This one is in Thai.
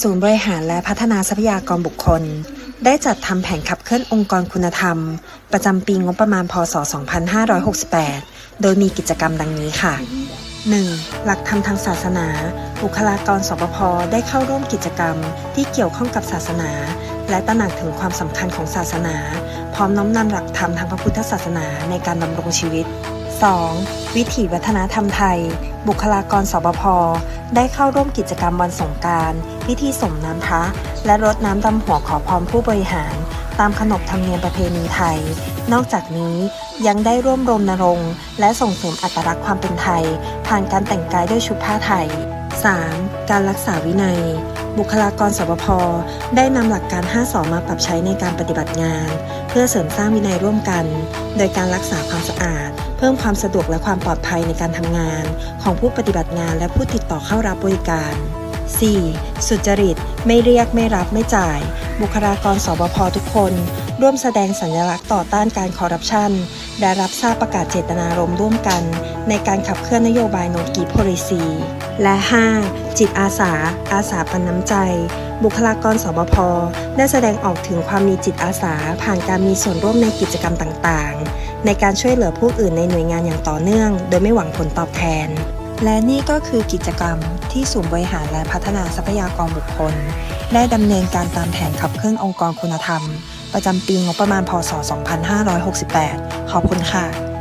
ศูนย์บริหารและพัฒนาทรัพยากรบุคคล ได้จัดทำแผนขับเคลื่อนองค์กรคุณธรรม ประจำปีงบประมาณพศ 2568 โดยมีกิจกรรมดังนี้ค่ะ 1. หลักธรรมทางศาสนา บุคลากรสปพได้เข้าร่วมกิจกรรมที่เกี่ยวข้องกับศาสนา และตระหนักถึงความสำคัญของศาสนา พร้อมน้อมนำหลักธรรมทางพระพุทธศาสนาในการดำรงชีวิต 2. วิถีวัฒนธรรมไทย บุคลากรสปภได้เข้าร่วมกิจกรรมวันสงการพิธีส่งน้ำพระ และรดน้ำดำหัวขอพรผู้บริหาร ตามขนบธรรมเนียมประเพณีไทย นอกจากนี้ยังได้ร่วมรณรงค์และส่งเสริมอัตลักษณ์ความเป็นไทย ผ่านการแต่งกายด้วยชุดผ้าไทย 3. การรักษาวินัย บุคลากรสปภได้นำหลักการ 5สอมาปรับใช้ในการปฏิบัติงาน เพื่อเสริมสร้างวินัยร่วมกัน โดยการรักษาความสะอาด เพิ่มความสะดวกและความปลอดภัยในการทำงาน ของผู้ปฏิบัติงานและผู้ติดต่อเข้ารับบริการ 4. สุจริต ไม่เรียกไม่รับไม่จ่าย บุคลากรสบพทุกคน ร่วมแสดงสัญลักษณ์ต่อต้านการคอร์รัปชัน และรับทราบประกาศเจตนารมณ์ร่วมกัน ในการขับเคลื่อนนโยบายโนกีโพลิซี และ 5. จิตอาสา อาสาปันน้ำใจ บุคลากรสบพได้แสดงออกถึงความมีจิตอาสาผ่านการมีส่วนร่วมในกิจกรรมต่างๆ ในการช่วยเหลือผู้อื่นในหน่วยงานอย่างต่อเนื่อง โดยไม่หวังผลตอบแทน และนี่ก็คือกิจกรรมที่ศูนย์บริหารและพัฒนาทรัพยากรบุคคล ได้ดำเนินการตามแผนขับเคลื่อนองค์กรคุณธรรม ประจำปีงบประมาณพศ 2568 ขอบคุณค่ะ